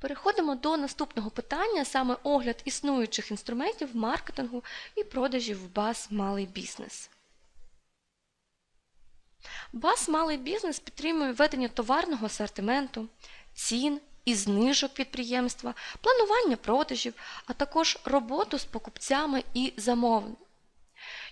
Переходимо до наступного питання, саме огляд існуючих інструментів маркетингу і продажів в БАС Малий бізнес. БАС Малий бізнес підтримує ведення товарного асортименту, цін і знижок підприємства, планування продажів, а також роботу з покупцями і замовленнями.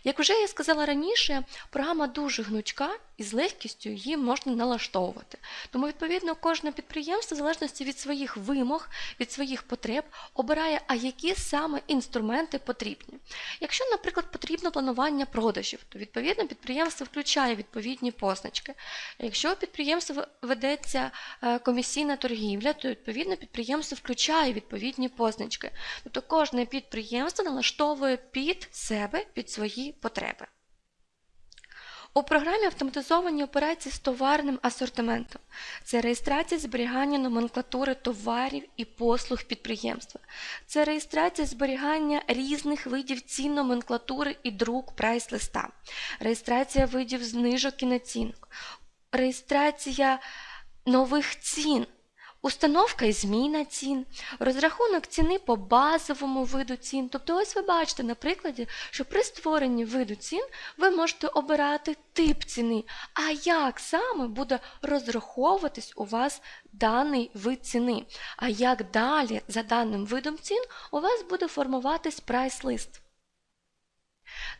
Як вже я сказала раніше, програма дуже гнучка і з легкістю її можна налаштовувати. Тому, відповідно, кожне підприємство, в залежності від своїх вимог, від своїх потреб, обирає, а які саме інструменти потрібні. Якщо, наприклад, потрібно планування продажів, то відповідно підприємство включає відповідні позначки. Якщо у підприємства ведеться е, комісійна торгівля, то відповідно підприємство включає відповідні позначки. Тобто кожне підприємство налаштовує під себе, під свої потреби. У програмі автоматизовані операції з товарним асортиментом. Це реєстрація зберігання номенклатури товарів і послуг підприємства. Це реєстрація зберігання різних видів цін номенклатури і друк прайс-листа, реєстрація видів знижок і націнок, реєстрація нових цін. Установка і зміна цін, розрахунок ціни по базовому виду цін. Тобто, ось ви бачите на прикладі, що при створенні виду цін ви можете обирати тип ціни, а як саме буде розраховуватись у вас даний вид ціни. А як далі за даним видом цін у вас буде формуватись прайс-лист.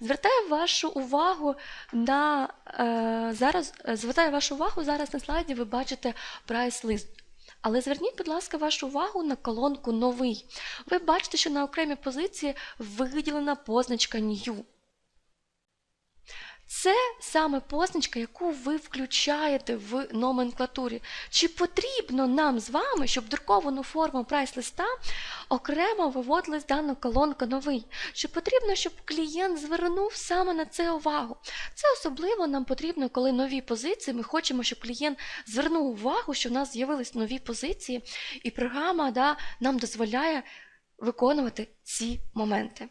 Звертаю вашу увагу на е, зараз. Звертаю вашу увагу зараз на слайді. Ви бачите прайс-лист. Але зверніть, будь ласка, вашу увагу на колонку Новий. Ви бачите, що на окремій позиції виділена позначка New. Це саме позначка, яку ви включаєте в номенклатурі. Чи потрібно нам з вами, щоб друковану форму прайс-листа окремо виводилась дана колонка новий? Чи потрібно, щоб клієнт звернув саме на це увагу? Це особливо нам потрібно, коли нові позиції. Ми хочемо, щоб клієнт звернув увагу, що в нас з'явились нові позиції, і програма да, нам дозволяє виконувати ці моменти.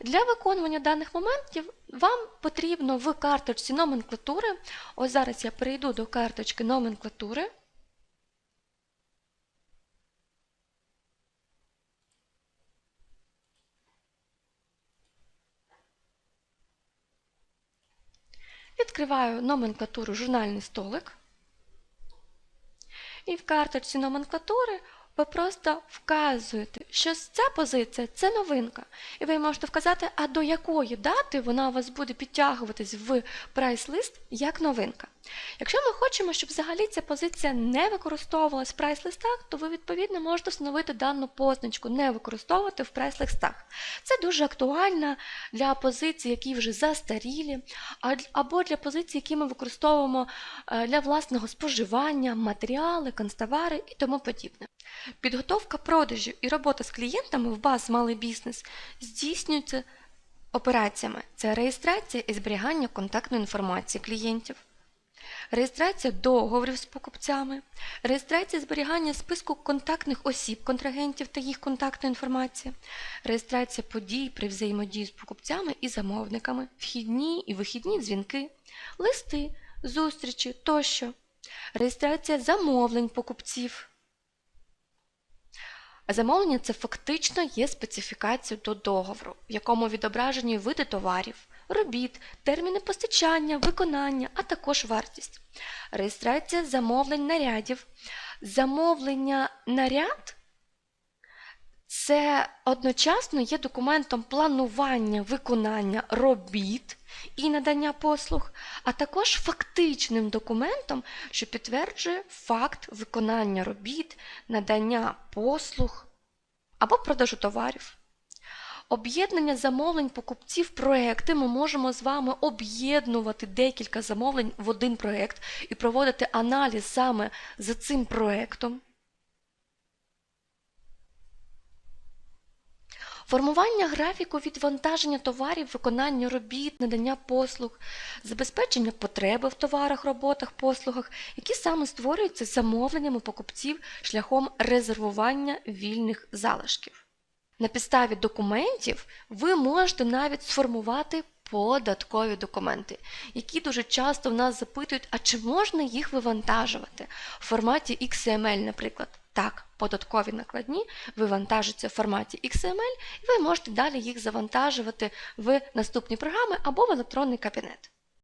Для виконування даних моментів вам потрібно в карточці номенклатури, ось зараз я перейду до карточки номенклатури. Відкриваю номенклатуру журнальний столик. І в карточці номенклатури ви просто вказуєте, що ця позиція це новинка. І ви можете вказати, а до якої дати вона у вас буде підтягуватись в прайс-лист як новинка. Якщо ми хочемо, щоб взагалі ця позиція не використовувалась в прайс-листах, то ви відповідно можете встановити дану позначку не використовувати в прайс-листах. Це дуже актуально для позицій, які вже застарілі, або для позицій, які ми використовуємо е, для власного споживання, матеріали, канцтовари і тому подібне. Підготовка продажів і робота з клієнтами в баз малий бізнес здійснюється операціями. Це реєстрація і зберігання контактної інформації клієнтів, реєстрація договорів з покупцями, реєстрація зберігання списку контактних осіб, контрагентів та їх контактної інформації, реєстрація подій при взаємодії з покупцями і замовниками, вхідні і вихідні дзвінки, листи, зустрічі тощо, реєстрація замовлень покупців. Замовлення це фактично є специфікацією до договору, в якому відображені види товарів, робіт, терміни постачання, виконання, а також вартість. Реєстрація замовлень нарядів. Замовлення наряд це одночасно є документом планування виконання робіт і надання послуг, а також фактичним документом, що підтверджує факт виконання робіт, надання послуг або продажу товарів. Об'єднання замовлень покупців проекти ми можемо з вами об'єднувати декілька замовлень в один проект і проводити аналіз саме за цим проектом. Формування графіку відвантаження товарів, виконання робіт, надання послуг, забезпечення потреби в товарах, роботах, послугах, які саме створюються замовленнями покупців шляхом резервування вільних залишків. На підставі документів ви можете навіть сформувати податкові документи, які дуже часто в нас запитують, а чи можна їх вивантажувати в форматі XML, наприклад. Так, податкові накладні вивантажуються в форматі XML, і ви можете далі їх завантажувати в наступні програми або в електронний кабінет.